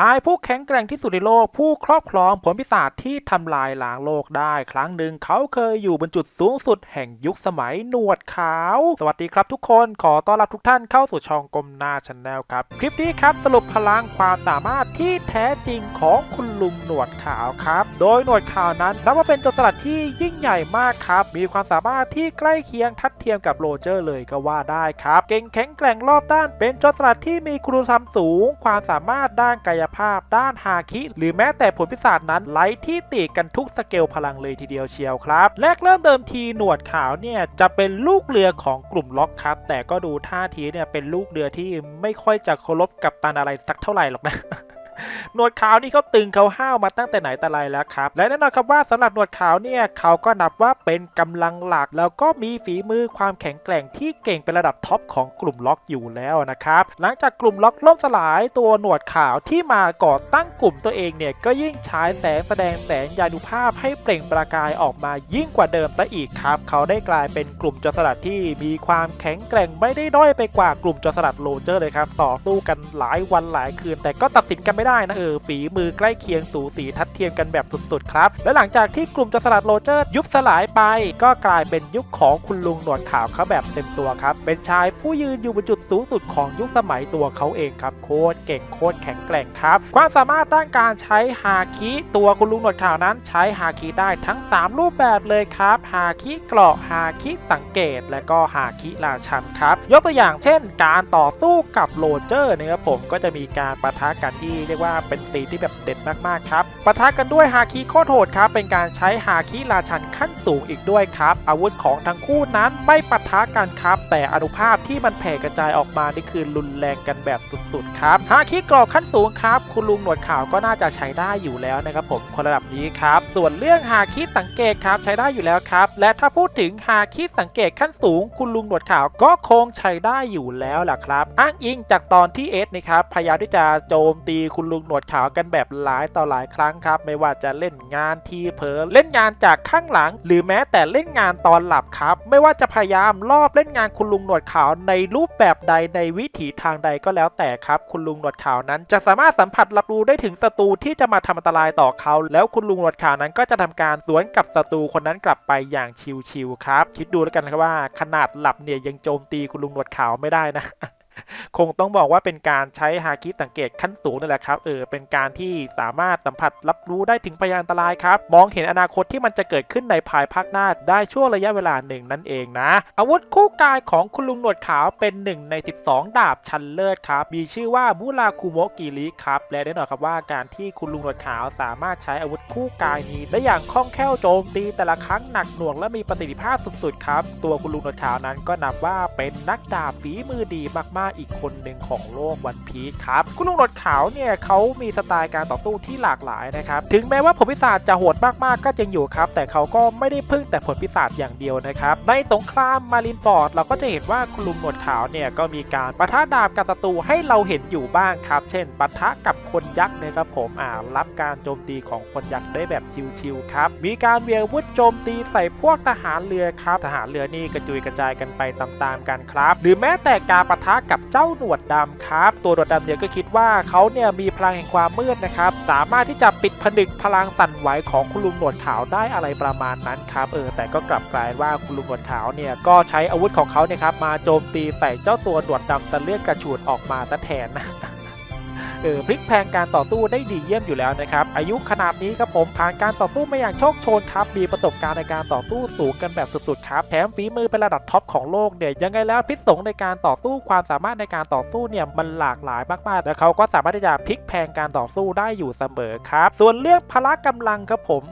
ชายผู้แข็งแกร่งที่สุดในโลก ผู้ครอบครองผลพิศาจที่ทำลายล้างโลกได้ ครั้งหนึ่งเขาเคยอยู่บนจุดสูงสุดแห่งยุคสมัยหนวดขาว สวัสดีครับทุกคนขอต้อนรับทุกท่านเข้าสู่ช่องกลมหน้าชาแนลครับ คลิปนี้ครับสรุปพลังความสามารถที่แท้จริงของคุณลุงหนวดขาวครับ โดยหนวดขาวนั้นนับว่าเป็นจรสลัดที่ยิ่งใหญ่มากครับ มีความสามารถที่ใกล้เคียงทัดเทียมกับโรเจอร์เลยก็ว่าได้ครับ เก่งแข็งแกร่งรอบด้าน เป็นจรสลัดที่มีคุณธรรมสูง ความสามารถด้านกายภาพด้านฮาคิ หรือแม้แต่ผลพิศาจนั้นไร้ที่ติกันทุกสเกลพลังเลยทีเดียวเชียวครับแรกเริ่มเดิมทีหนวดขาวเนี่ยจะเป็นลูกเรือของกลุ่มล็อกครับ แต่ก็ดูท่าทีเนี่ยเป็นลูกเรือที่ไม่ค่อยจะเคารพกับตันอะไรสักเท่าไหร่หรอกนะ หนวดขาวนี่เขาตึงเขาห้าวมาตั้งแต่ไหนแต่ไรแล้วครับ และแน่นอนครับว่าสำหรับหนวดขาวเนี่ยเขาก็นับว่าเป็นกำลังหลัก แล้วก็มีฝีมือความแข็งแกร่งที่เก่งเป็นระดับท็อปของกลุ่มล็อกอยู่แล้วนะครับ หลังจากกลุ่มล็อกล่มสลายตัวหนวดขาวที่มาก่อตั้งกลุ่มตัวเองเนี่ยก็ยิ่งฉายแสงแสดงแสงยานุภาพให้เปล่งประกายออกมายิ่งกว่าเดิมซะอีกครับ เขาได้กลายเป็นกลุ่มจรสลัดที่มีความแข็งแกร่งไม่ได้ด้อยไปกว่ากลุ่มจรสลัดโรเจอร์เลยครับ ต่อสู้กันหลายวันหลายคืน แต่ก็ตัดสินกันไม่ได้นะเออฝีมือใกล้เคียงสูสีทัดเทียมกันแบบสุดๆครับ และหลังจากที่กลุ่มจรสลัดโรเจอร์ยุบสลายไป ก็กลายเป็นยุคของคุณลุงหนวดขาวเขาแบบเต็มตัวครับ เป็นชายผู้ยืนอยู่บนจุดสูงสุดของยุคสมัยตัวเขาเองครับ โคตรเก่งโคตรแข็งแกร่งครับ ความสามารถด้านการใช้ฮาคิตัวคุณลุงหนวดขาวนั้นใช้ฮาคิได้ทั้ง 3 รูปแบบเลยครับฮาคิเกราะฮาคิสังเกต และก็ฮาคิราชันครับยกตัวอย่างเช่น การต่อสู้กับโรเจอร์นะครับผมก็จะมีการปะทะกันที่เรียกว่าเป็นซีที่แบบเด็ดมากๆครับปะทะกันด้วยฮาคิโคตรโหดครับเป็นการใช้ฮาคิราชันขั้นสูงอีกด้วยครับ อาวุธของทั้งคู่นั้นไม่ปะทะกันครับ แต่อนุภาพที่มันแผ่กระจายออกมานี่คือรุนแรงกันแบบสุดๆครับฮาคิกรอบขั้นสูงครับ คุณลุงหนวดขาวก็น่าจะใช้ได้อยู่แล้วนะครับผมคนระดับนี้ครับ ส่วนเรื่องฮาคิสังเกตครับใช้ได้อยู่แล้วครับ และถ้าพูดถึงฮาคิสังเกตขั้นสูง คุณลุงหนวดขาวก็คงใช้ได้อยู่แล้วล่ะครับ อ้างอิงจากตอนที่เอสนะครับพยายามที่จะโจมตีคุณลุงหนวดขาวกันแบบหลายต่อหลายครั้งครับ ไม่ว่าจะเล่นงานทีเผลอเล่นงานจากข้างหลัง หรือแม้แต่เล่นงานตอนหลับครับ ไม่ว่าจะพยายามลอบเล่นงานคุณลุงหนวดขาวในรูปแบบใดในวิถีทางใดก็แล้วแต่ครับ คุณลุงหนวดขาวนั้น จะสามารถสัมผัสรับรู้ได้ถึงศัตรูที่จะมาทำอันตรายต่อเขา แล้วคุณลุงหนวดขาวนั้นก็จะทำการสวนกับศัตรูคนนั้นกลับไปอย่างชิวๆครับ คิดดูแล้วกันครับว่าขนาดหลับเนี่ยยังโจมตีคุณลุงหนวดขาวไม่ได้นะ คงต้องบอกว่าเป็นการใช้ฮาคิสังเกตขั้นสูงนั่นแหละครับเออเป็นการที่สามารถสัมผัสรับรู้ได้ถึงพยานอันตรายครับ มองเห็นอนาคตที่มันจะเกิดขึ้นในภายภาคหน้าได้ช่วงระยะเวลาหนึ่งนั่นเองนะ อาวุธคู่กายของคุณลุงหนวดขาวเป็นหนึ่งใน 12 ดาบชันเลิศครับ มีชื่อว่ามูราคุโมกิริครับ และแน่นอนครับว่าการที่คุณลุงหนวดขาวสามารถใช้อาวุธคู่กายนี้ได้อย่างคล่องแคล่วโจมตีแต่ละครั้งหนักหน่วงและมีประสิทธิภาพสุดๆครับ ตัวคุณลุงหนวดขาวนั้นก็นับว่าเป็นนักดาบฝีมือดีมากๆอีกคนหนึ่งของโลกวันพีชครับ คุณลุงหนวดขาวเนี่ยเขามีสไตล์การต่อสู้ที่หลากหลายนะครับ ถึงแม้ว่าผลพิศาจจะโหดมากๆก็จริงอยู่ครับ แต่เขาก็ไม่ได้พึ่งแต่ผลพิศาจอย่างเดียวนะครับ ในสงครามมารินฟอร์ดเราก็จะเห็นว่าคุณลุงหนวดขาวเนี่ยก็มีการปะทะดาบกับศัตรูให้เราเห็นอยู่บ้างครับ เช่นปะทะกับคนยักษ์นะครับผมอ่ารับการโจมตีของคนยักษ์ได้แบบชิวๆครับ มีการเวียงวุธโจมตีใส่พวกทหารเรือครับ ทหารเรือนี่กระจุยกระจายกันไปตามๆกันครับ หรือแม้แต่การปะทะกับเจ้าหนวดดำครับ ตัวหนวดดำเนี่ยก็คิดว่าเขาเนี่ยมีพลังแห่งความมืดนะครับ สามารถที่จะปิดผนึกพลังสั่นไหวของคุณลุงหนวดขาวได้อะไรประมาณนั้นครับเออแต่ก็กลับกลายว่าคุณลุงหนวดขาวเนี่ยก็ใช้อาวุธของเขาเนี่ยครับมาโจมตีใส่เจ้าตัวหนวดดำตะเลือดกระฉูดออกมาซะแทนนะ เออพลิกแพงการต่อสู้ได้ดีเยี่ยมอยู่แล้วนะครับ อายุขนาดนี้ครับผมผ่านการต่อสู้มาอย่างโชคโชนครับมีประสบการณ์ในการต่อสู้สูงกันแบบสุดๆครับแถมฝีมือเป็นระดับท็อปของโลกเนี่ยยังไงแล้วพิษสงในการต่อสู้ความสามารถในการต่อสู้เนี่ยมันหลากหลายมากๆ และเขาก็สามารถที่จะพลิกแพงการต่อสู้ได้อยู่เสมอครับ ส่วนเรื่องพละกำลังครับผม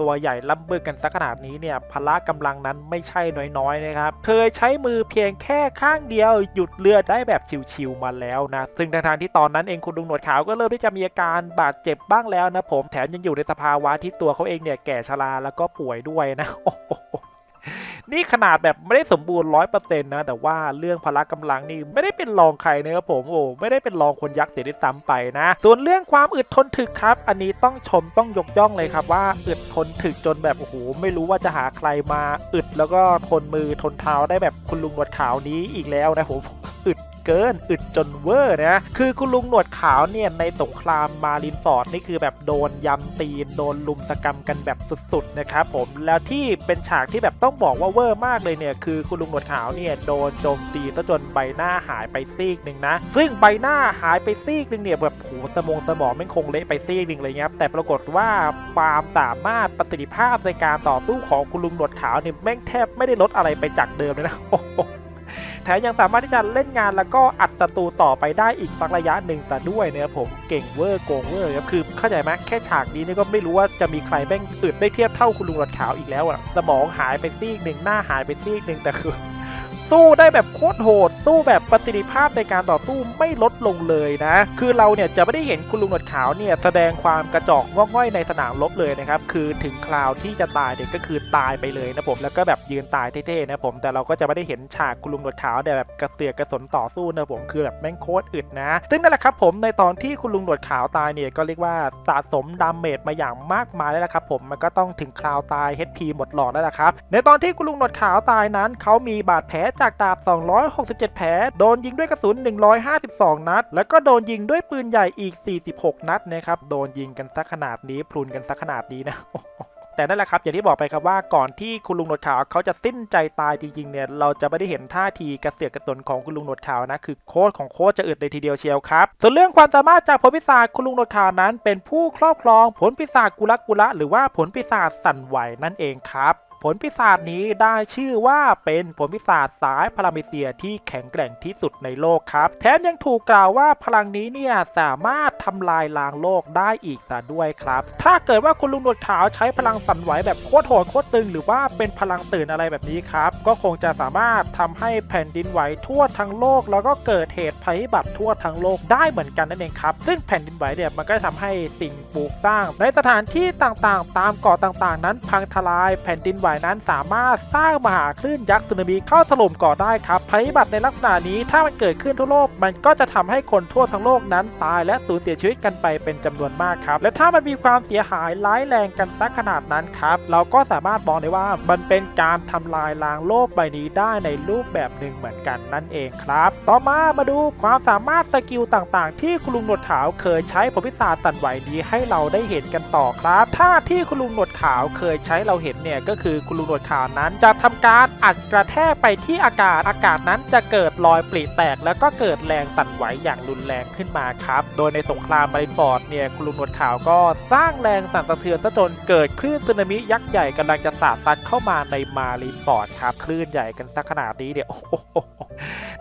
ตัวใหญ่ล้ำบึกกันสักขนาดนี้เนี่ยพละกำลังนั้นไม่ใช่น้อยๆนะครับ เคยใช้มือเพียงแค่ข้างเดียวหยุดเลือดได้แบบชิวๆมาแล้วนะ ซึ่งทางที่ตอนนั้นเองคุณลุงหนวดขาวก็เริ่มที่จะมีอาการบาดเจ็บบ้างแล้วนะผมแถมยังอยู่ในสภาวะที่ตัวเขาเองเนี่ยแก่ชราแล้วก็ป่วยด้วยนะโอ้ นี่ขนาดแบบไม่ได้สมบูรณ์ร้อยเปอร์เซ็นต์นะ แต่ว่าเรื่องพละกำลังนี่ไม่ได้เป็นรองใครนะครับผมโอ้ไม่ได้เป็นรองคนยักษ์เสียด้วยซ้ำไปนะ ส่วนเรื่องความอึดทนถึกครับ อันนี้ต้องชมต้องยกย่องเลยครับว่าอึดทนถึกจนแบบโอ้โหไม่รู้ว่าจะหาใครมาอึดแล้วก็ทนมือทนเท้าได้แบบคุณลุงหนวดขาวนี้อีกแล้วนะผม เกิน อึดจนเวอร์นะ คือคุณลุงหนวดขาวเนี่ยในสงครามมารินฟอร์ดนี่คือแบบโดนยำตีน โดนลุมสกรรมกันแบบสุดๆนะครับผม แล้วที่เป็นฉากที่แบบต้องบอกว่าเวอร์มากเลยเนี่ยคือคุณลุงหนวดขาวเนี่ยโดนโจมตีซะจนใบหน้าหายไปซีกหนึ่งนะ ซึ่งใบหน้าหายไปซีกหนึ่งเนี่ยแบบโหสมองสมองไม่งคงเละไปซีกหนึ่งเลยครับแต่ปรากฏว่าความสามารถประสิทธิภาพในการต่อสู้ของคุณลุงหนวดขาวเนี่ยแม่งแทบไม่ได้ลดอะไรไปจากเดิมเลยนะ แถมยังสามารถที่จะเล่นงานแล้วก็อัดศัตรูต่อไปได้อีกสักระยะหนึ่งซะด้วยนะครับผมเก่งเวอร์โกงเวอร์ครับคือเข้าใจไหมแค่ฉากนี้นี่ก็ไม่รู้ว่าจะมีใครแม่งอึดได้เทียบเท่าคุณลุงหนวดขาวอีกแล้วอะสมองหายไปซีกหนึ่งหน้าหายไปซีกหนึ่งแต่คือ สู้ได้แบบโคตรโหด สู้แบบประสิทธิภาพในการต่อสู้ไม่ลดลงเลยนะ คือเราเนี่ยจะไม่ได้เห็นคุณลุงหนวดขาวเนี่ยแสดงความกระจอกงอกง่อยในสนามรบเลยนะครับ คือถึงคราวที่จะตายเนี่ยก็คือตายไปเลยนะผมแล้วก็แบบยืนตายเท่ๆนะผมแต่เราก็จะไม่ได้เห็นฉากคุณลุงหนวดขาวเนี่ยแบบกระเสือกกระสนต่อสู้นะผมคือแบบแม่งโคตรอึดนะ ซึ่งนั่นแหละครับผมในตอนที่คุณลุงหนวดขาวตายเนี่ยก็เรียกว่าสะสมดาเมจมาอย่างมากมายแล้วละครับผมมันก็ต้องถึงคราวตาย HP หมดหลอดแล้วละครับในตอนที่คุณลุงหนวดขาวตายนั้นเขามีบาดแผลจากดาบ 267 แผล โดนยิงด้วยกระสุน 152 นัด แล้วก็โดนยิงด้วยปืนใหญ่อีก 46 นัดนะครับ โดนยิงกันสักขนาดนี้พลุนกันสักขนาดนี้นะแต่นั่นแหละครับ อย่างที่บอกไปครับว่าก่อนที่คุณลุงหนวดขาวเขาจะสิ้นใจตายจริงๆเนี่ยเราจะไม่ได้เห็นท่าทีกระเสือกกระสนของคุณลุงหนวดขาวนะคือโคตรของโคตรจะอึดเลยทีเดียวเชียวครับส่วนเรื่องความสามารถจากผลพิศาจคุณลุงหนวดขาวนั้น เป็นผู้ครอบครองผลพิศาจกุลักกุละหรือว่าผลพิศาจสั่นไหวนั่นเองครับ ผลพิศาจนี้ได้ชื่อว่าเป็นผลพิศาจสายพารามิเซียที่แข็งแกร่งที่สุดในโลกครับ แถมยังถูกกล่าวว่าพลังนี้เนี่ยสามารถทำลายล้างโลกได้อีกซะด้วยครับ ถ้าเกิดว่าคุณลุงหนวดขาวใช้พลังสั่นไหวแบบโคตรโหดโคตรตึง หรือว่าเป็นพลังตื่นอะไรแบบนี้ครับ ก็คงจะสามารถทำให้แผ่นดินไหวทั่วทั้งโลก แล้วก็เกิดเหตุภัยพิบัติทั่วทั้งโลกได้เหมือนกันนั่นเองครับซึ่งแผ่นดินไหวเนี่ยมันก็จะทำให้สิ่งปลูกสร้าง ในสถานที่ต่างๆ ตามเกาะต่างๆ นั้นพังทลายแผ่นดินไหวนั้นสามารถสร้างมหาคลื่นยักษ์สึนามิเข้าถล่มเกาะได้ครับภัยพิบัติในลักษณะนี้ถ้ามันเกิดขึ้นทั่วโลก มันก็จะทำให้คนทั่วทั้งโลกนั้นตายและสูญเสียชีวิตกันไปเป็นจำนวนมากครับ และถ้ามันมีความเสียหายร้ายแรงกันสักขนาดนั้นครับ เราก็สามารถมองได้ว่ามันเป็นการทำลายล้างโลกใบนี้ได้ในรูปแบบหนึ่งเหมือนกันนั่นเองครับ ต่อมามาดูความสามารถสกิลต่างๆ ที่คุณลุงหนวดขาวเคยใช้ผลพิศาจสั่นไหวนี้ให้เราได้เห็นกันต่อครับ ถ้าที่คุณลุงหนวดขาวเคยใช้เราเห็นเนี่ยก็คือคุณลุงหนวดขาวนั้น จะทำการอัดกระแทกไปที่อากาศอากาศนั้นจะเกิดรอยปริแตก แล้วก็เกิดแรงสั่นไหวอย่างรุนแรงขึ้นมาครับ โดยในสงครามมารินฟอร์ดเนี่ยคุณลุงหนวดขาวก็สร้างแรงสั่นสะเทือนซะจนเกิดคลื่นสึนามิยักษ์ใหญ่กำลังจะสาดตัดเข้ามาในมารินฟอร์ดครับ คลื่นใหญ่กันสักขนาดนี้เนี่ยโอ้โห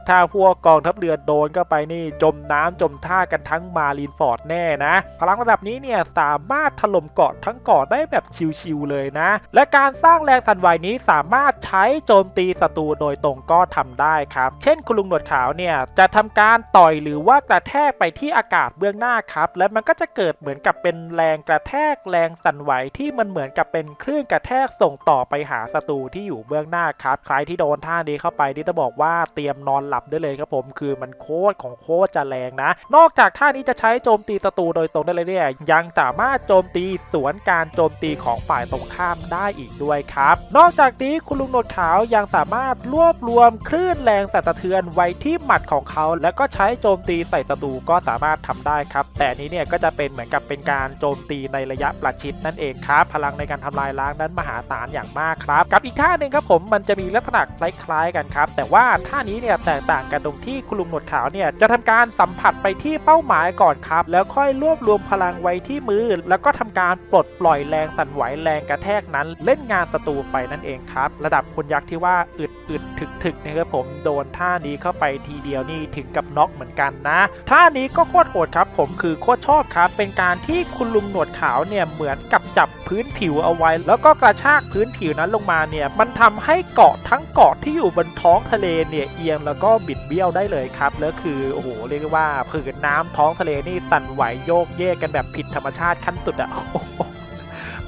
ถ้าพวกกองทัพเรือโดนก็ไปนี่จมน้ำจมท่ากันทั้งมารีนฟอร์ดแน่นะพลังระดับนี้เนี่ยสามารถถล่มเกาะทั้งเกาะได้แบบชิวๆเลยนะ และการสร้างแรงสั่นไหวนี้สามารถใช้โจมตีศัตรูโดยตรงก็ทำได้ครับ เช่นคุณลุงหนวดขาวเนี่ยจะทำการต่อยหรือว่ากระแทกไปที่อากาศเบื้องหน้าครับ และมันก็จะเกิดเหมือนกับเป็นแรงกระแทกแรงสั่นไหวที่มันเหมือนกับเป็นคลื่นกระแทกส่งต่อไปหาศัตรูที่อยู่เบื้องหน้าครับ ใครที่โดนท่านี้เข้าไปนี่จะบอกว่าเตรียมนอนหลับได้เลยครับผม คือมันโคตรของโคตรจะแรงนะ นอกจากท่านี้จะใช้โจมตีศัตรูโดยตรงได้เลยเนี่ยยังสามารถโจมตีสวนการโจมตีของฝ่ายตรงข้ามได้อีกด้วยครับ นอกจากนี้คุณลุงหนวดขาวยังสามารถรวบรวมคลื่นแรงสั่นสะเทือนไว้ที่หมัดของเขา แล้วก็ใช้โจมตีใส่ศัตรูก็สามารถทำได้ครับ แต่นี้เนี่ยก็จะเป็นเหมือนกับเป็นการโจมตีในระยะประชิดนั่นเองครับพลังในการทำลายล้างนั้นมหาศาลอย่างมากครับ กับอีกท่าหนึ่งครับผมมันจะมีลักษณะคล้ายๆกันครับ แต่ว่าท่านี้เนี่ยแตกต่างกันตรงที่คุณลุงหนวดขาวเนี่ยจะทำการสัมผัสไปที่เป้าหมายก่อนครับ แล้วค่อยรวบรวมพลังไว้ที่มือ แล้วก็ทำการปลดปล่อยแรงสั่นไหวแรงกระแทกนั้น เล่นงานศัตรูไปนั่นเองครับ ระดับคนยักษ์ที่ว่าอึดอึดถึกถึกนะครับผมโดนท่านี้เข้าไปทีเดียวนี่ถึงกับน็อกเหมือนกันนะ ท่านี้ก็โคตรโหดครับ ผมคือโคตรชอบครับ เป็นการที่คุณลุงหนวดขาวเนี่ยเหมือนกับจับพื้นผิวเอาไว้ แล้วก็กระชากพื้นผิวนั้นลงมาเนี่ยมันทำให้เกาะทั้งเกาะที่อยู่บนท้องทะเลเนี่ยเอียงแล้วก็บิดเบี้ยวได้เลยครับแล้วคือโอ้โหเรียกว่าผืนน้ำท้องทะเลนี่สั่นไหวโยกเยกกันแบบผิดธรรมชาติขั้นสุดอะโอ้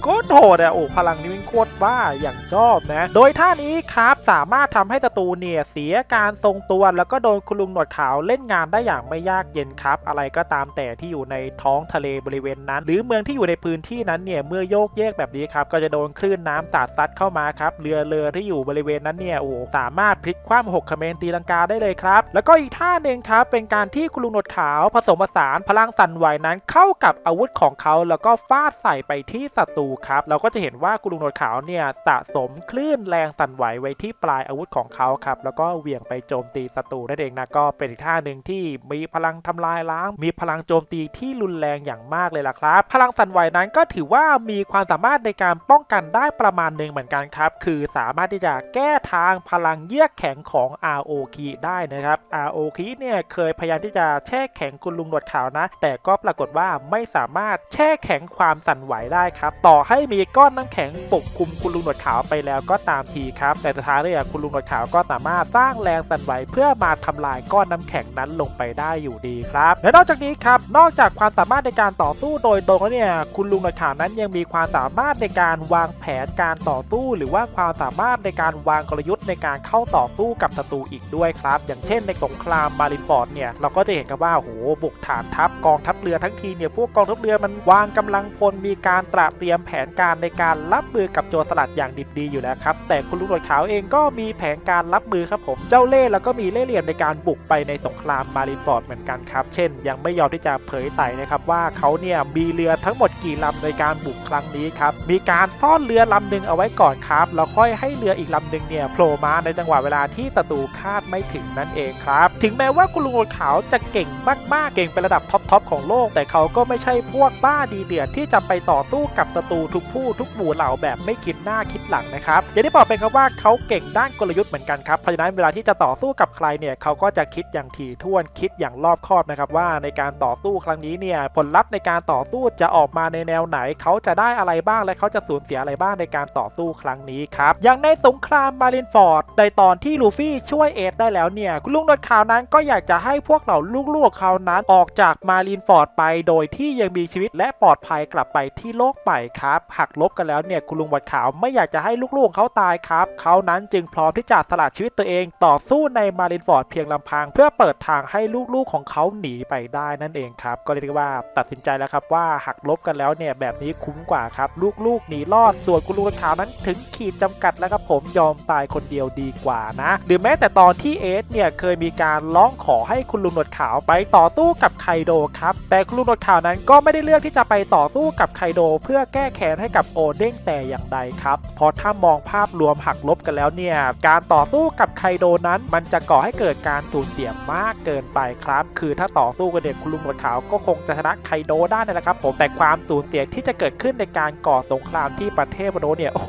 โหโคตรโหดอะโอ้พลังนี้มันโคตรบ้าอย่างชอบนะ โดยท่านี้ครับสามารถทำให้ศัตรูเนี่ยเสียการทรงตัว แล้วก็โดนคุณลุงหนวดขาวเล่นงานได้อย่างไม่ยากเย็นครับ อะไรก็ตามแต่ที่อยู่ในท้องทะเลบริเวณนั้น หรือเมืองที่อยู่ในพื้นที่นั้นเนี่ยเมื่อโยกเยกแบบนี้ครับก็จะโดนคลื่นน้ำสาดซัดเข้ามาครับเรือเรือที่อยู่บริเวณนั้นเนี่ยโอ้สามารถพลิกคว่ำหกคเมรตีลังกาได้เลยครับ แล้วก็อีกท่าหนึ่งครับเป็นการที่คุณลุงหนวดขาวผสมผสานพลังสั่นไหวนั้นเข้ากับอาวุธของเขา แล้วก็ฟาดใส่ไปที่ศัตรูครับ เราก็จะเห็นว่าคุณลุงหนวดขาวเนี่ยสะสมคลื่นแรงสั่นไหวไว้ที่ปลายอาวุธของเขาครับ แล้วก็เหวี่ยงไปโจมตีศัตรูนั่นเองนะก็เป็นอีกท่าหนึ่งที่มีพลังทำลายล้าง มีพลังโจมตีที่รุนแรงอย่างมากเลยล่ะครับ พลังสั่นไหวนั้นก็ถือว่ามีความสามารถในการป้องกันได้ประมาณหนึ่งเหมือนกันครับ คือสามารถที่จะแก้ทางพลังเยือกแข็งของ RO คีได้นะครับ RO คีเนี่ยเคยพยายามที่จะแช่แข็งคุณลุงหนวดขาวนะ แต่ก็ปรากฏว่าไม่สามารถแช่แข็งความสั่นไหวได้ครับต่อให้มีก้อนน้ำแข็งปกคลุมคุณลุงหนวดขาวไปแล้วก็ตามทีครับ แต่สุดท้ายเลยคุณลุงหนวดขาวก็สามารถสร้างแรงสั่นไหวเพื่อมาทำลายก้อนน้ำแข็งนั้นลงไปได้อยู่ดีครับ และนอกจากนี้ครับ นอกจากความสามารถในการต่อสู้โดยตรงแล้วเนี่ยคุณลุงหนวดขาวนั้นยังมีความสามารถในการวางแผนการต่อสู้ หรือว่าความสามารถในการวางกลยุทธ์ในการเข้าต่อสู้กับศัตรูอีกด้วยครับ อย่างเช่นในสงครามมารินฟอร์ดเนี่ยเราก็จะเห็นกันว่าโหบุกฐานทัพกองทัพเรือทั้งทีเนี่ยพวกกองทัพเรือมันวางกำลังพลมีการตระเตรียมแผนการในการรับมือกับโจรสลัดอย่างดิบดีอยู่แล้วครับ แต่คุณลุงหนวดขาวเองก็มีแผนการรับมือครับผมเจ้าเล่ห์แล้วก็มีเล่ห์เหลี่ยมในการบุกไปในสงครามมารินฟอร์ดเหมือนกันครับ เช่น ยังไม่ยอมที่จะเผยไต่นะครับว่าเขาเนี่ยมีเรือทั้งหมดกี่ลำในการบุกครั้งนี้ครับมีการซ่อนเรือลำหนึ่งเอาไว้ก่อนครับแล้วค่อยให้เรืออีกลำหนึ่งเนี่ยโผล่มาในจังหวะเวลาที่ศัตรูคาดไม่ถึงนั่นเองครับถึงแม้ว่าคุณลุงหนวดขาวจะเก่งมากๆเก่งเป็นระดับท็อปๆของโลก แต่เขาก็ไม่ใช่พวกบ้าดีเดือดที่จะไปต่อสู้กับศัตรูทุกผู้ทุกหมู่เหล่าแบบไม่คิดหน้าคิดหลังนะครับอย่างที่บอกไปครับว่าเขาเก่งด้านกลยุทธ์เหมือนกันครับเพราะฉะนั้นเวลาที่จะต่อสู้กับใครเนี่ยเขาก็จะคิดอย่างถี่ถ้วนคิดอย่างรอบคอบนะครับว่าในการต่อสู้ครั้งนี้เนี่ยผลลัพธ์ในการต่อสู้จะออกมาในแนวไหน เขาจะได้อะไรบ้างและเขาจะสูญเสียอะไรบ้างในการต่อสู้ครั้งนี้ครับอย่างในสงครามมารินฟอร์ดในตอนที่ลูฟี่ช่วยเอดได้แล้วเนี่ยคุณลุงนวดขาวนั้นก็อยากจะให้พวกเหล่าลูกๆเขานั้นออกจากมารินฟอร์ดไป โดยที่ยังมีชีวิตและปลอดภัยกลับไปที่โลกใหม่ครับหักลบกันแล้วเนี่ยคุณลุงหนวดขาวไม่อยากจะให้ลูกๆเขาตายครับเขานั้นจึงพร้อมที่จะสละชีวิตตัวเองต่อสู้ในมารินฟอร์ดเพียงลำพัง เพื่อเปิดทางให้ลูกๆของเขาหนีไปได้นั่นเองครับก็เรียกว่าตัดสินใจแล้วครับว่าหักลบกันแล้วเนี่ยแบบนี้คุ้มกว่าครับลูกๆหนีรอดส่วนคุณลุงหนวดขาวนั้นถึงขีดจำกัดแล้วครับผมยอมตายคนเดียวดีกว่านะ หรือแม้แต่ตอนที่เอสเนี่ยเคยมีการร้องขอให้คุณลุงหนวดขาวไปต่อสู้กับไคโดครับแต่คุณลุงหนวดขาวนั้นก็ไม่ได้เลือกที่จะไปต่อสู้กับไคโดเพื่อแก้แค้นให้กับโอเด้งแต่อย่างใดครับเพราะถ้ามองภาพรวมหักลบกันแล้วเนี่ย การต่อสู้กับไคโดนั้น มันจะก่อให้เกิดการสูญเสียมากเกินไปครับ คือถ้าต่อสู้กับเด็กคุณลุงหนวดขาวก็คงจะชนะไคโดได้นั่นแหละครับผมแต่ความสูญเสียที่จะเกิดขึ้นในการก่อสงครามที่ประเทศโรเนี่ยโอ้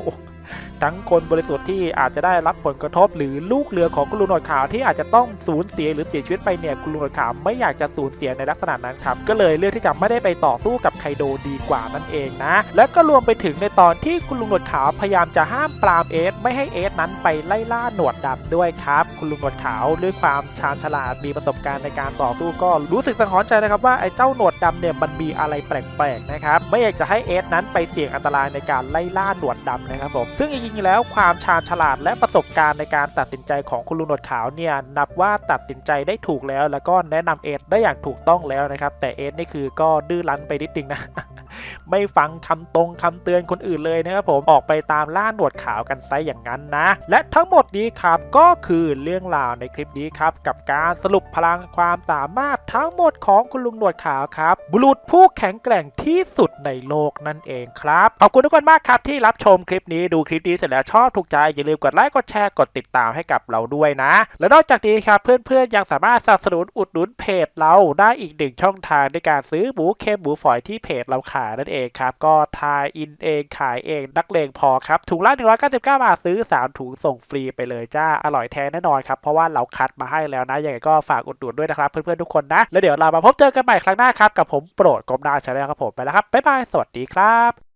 ทั้งคนบริสุทธิ์ที่อาจจะได้รับผลกระทบ หรือลูกเรือของคุณลุงหนวดขาวที่อาจจะต้องสูญเสียหรือเสียชีวิตไปเนี่ยคุณลุงหนวดขาวไม่อยากจะสูญเสียในลักษณะนั้นครับก็เลยเลือกที่จะไม่ได้ไปต่อสู้กับไคโดดีกว่านั่นเองนะ และก็รวมไปถึงในตอนที่คุณลุงหนวดขาวพยายามจะห้ามปรามเอสไม่ให้เอสนั้นไปไล่ล่าหนวดดำด้วยครับ คุณลุงหนวดขาวด้วยความชาญฉลาดมีประสบการณ์ในการต่อสู้ก็รู้สึกสังหรณ์ใจนะครับว่าไอ้เจ้าหนวดดำเนี่ยมันมีอะไรแปลกๆนะครับไม่อยากจะให้เอสนั้นไปเสี่ยงอันตรายในการไล่ล่าหนวดดำนะครับผมซึ่งจริงๆ แล้วความชาญฉลาดและประสบการณ์ในการตัดสินใจของคุณลุงหนวดขาวเนี่ยนับว่าตัดสินใจได้ถูกแล้ว แล้วก็แนะนำเอสได้อย่างถูกต้องแล้วนะครับ แต่เอสนี่คือก็ดื้อรั้นไปนิดนึงนะ ไม่ฟังคำตรงคำเตือนคนอื่นเลยนะครับผมออกไปตามล่าหนวดขาวกันไซอย่างนั้นนะ และทั้งหมดนี้ครับก็คือเรื่องราวในคลิปนี้ครับกับการสรุปพลังความสามารถทั้งหมดของคุณลุงหนวดขาวครับ บุรุษผู้แข็งแกร่งที่สุดในโลกนั่นเองครับขอบคุณทุกคนมากครับที่รับชมคลิปนี้ดูคลิปนี้เสร็จแล้วชอบถูกใจอย่าลืมกดไลค์กดแชร์กดติดตามให้กับเราด้วยนะ และนอกจากนี้ครับเพื่อนๆยังสามารถสนับสนุนอุดหนุนเพจเราได้อีกหนึ่งช่องทางในการซื้อหมูเค็มหมูฝอยที่เพจเราขายนั่นเองครับ ก็ทายอินเองขายเองนักเลงพอครับ ถุงละ 199 บาทซื้อ 3 ถุงส่งฟรีไปเลยจ้า อร่อยแท้แน่นอนครับ เพราะว่าเราคัดมาให้แล้วนะ ยังไงก็ฝากอุดหนุนด้วยนะครับ เพื่อนๆ ทุกคนนะ แล้วเดี๋ยวเรามาพบเจอกันใหม่ครั้งหน้าครับ กับผมโปรดกรมนาชาแนลครับผมไปแล้วครับบ๊ายบายสวัสดีครับ